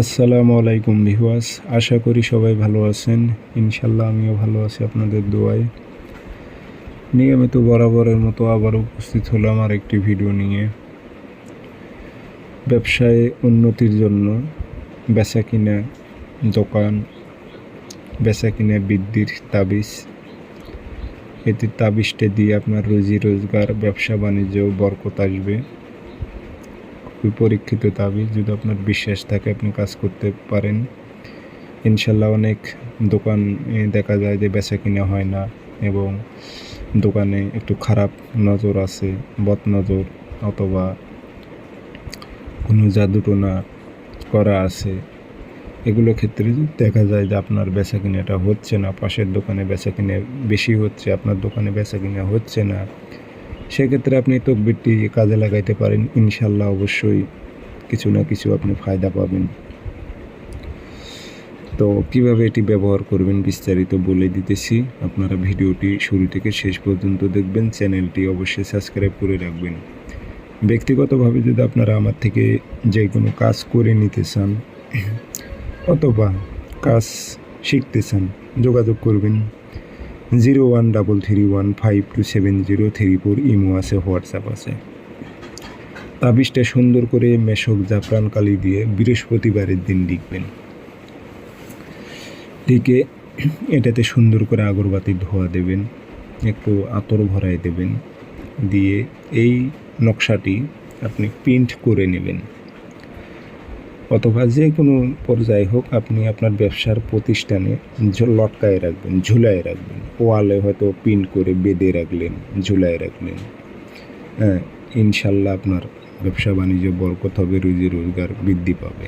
আসসালামু আলাইকুম ভিহুয়াস আশা করি সবাই ভালো আছেন। ইনশাল্লাহ আমিও ভালো আছি আপনাদের দোয়ায়। নিয়মিত বরাবরের মতো আবার উপস্থিত হলাম আর একটি ভিডিও নিয়ে। ব্যবসায় উন্নতির জন্য বেচা কিনা দোকান, বেচা কিনা বৃদ্ধির তাবিজ। এতে তাবিজটা দিয়ে আপনার রুজি রোজগার, ব্যবসা বাণিজ্য বরকত আসবে। খুবই পরীক্ষিত তাবিজ যদি আপনার বিশ্বাস থাকে আপনি কাজ করতে পারেন। ইনশাল্লাহ অনেক দোকান দেখা যায় যে বেচা কিনা হয় না এবং দোকানে একটু খারাপ নজর আছে, বদ নজর অথবা কোনো জাদুটোনা করা আছে। এগুলো ক্ষেত্রে দেখা যায় যে আপনার বেচা কিনাটা হচ্ছে না, পাশের দোকানে বেচা কিনে বেশি হচ্ছে, আপনার দোকানে বেচা কিনা হচ্ছে না। সেক্ষেত্রে আপনি তকবিরটি কাজে লাগাইতে পারেন। ইনশাল্লাহ অবশ্যই কিছু না কিছু আপনি ফায়দা পাবেন। তো কীভাবে এটি ব্যবহার করবেন বিস্তারিত বলে দিতেছি। আপনারা ভিডিওটি শুরু থেকে শেষ পর্যন্ত দেখবেন। চ্যানেলটি অবশ্যই সাবস্ক্রাইব করে রাখবেন। ব্যক্তিগতভাবে যদি আপনারা আমার থেকে যে কোনো কাজ করে নিতে চান অথবা কাজ শিখতে চান, যোগাযোগ করবেন। Zero one double three one five two seven zero three four imo আছে, হোয়াটসঅ্যাপ আছে। তাবিজটা সুন্দর করে মেশক জাফরান কালি দিয়ে বৃহস্পতিবারের দিন লিখবেন। লিখে এটাতে সুন্দর করে আগরবাতি ধোয়া দেবেন, একটু আতর ভরাই দেবেন, দিয়ে এই নকশাটি আপনি প্রিন্ট করে নেবেন। অথবা যে কোনো পর্যায়ে হোক আপনি আপনার ব্যবসার প্রতিষ্ঠানে লটকায় রাখবেন, ঝুলায় রাখবেন। ওয়ালে হয়তো পিন করে বেঁধে রাখলেন, ঝুলায় রাখলেন। হ্যাঁ ইনশাল্লাহ আপনার ব্যবসা বাণিজ্য বরকত হবে, রুজি রোজগার বৃদ্ধি পাবে।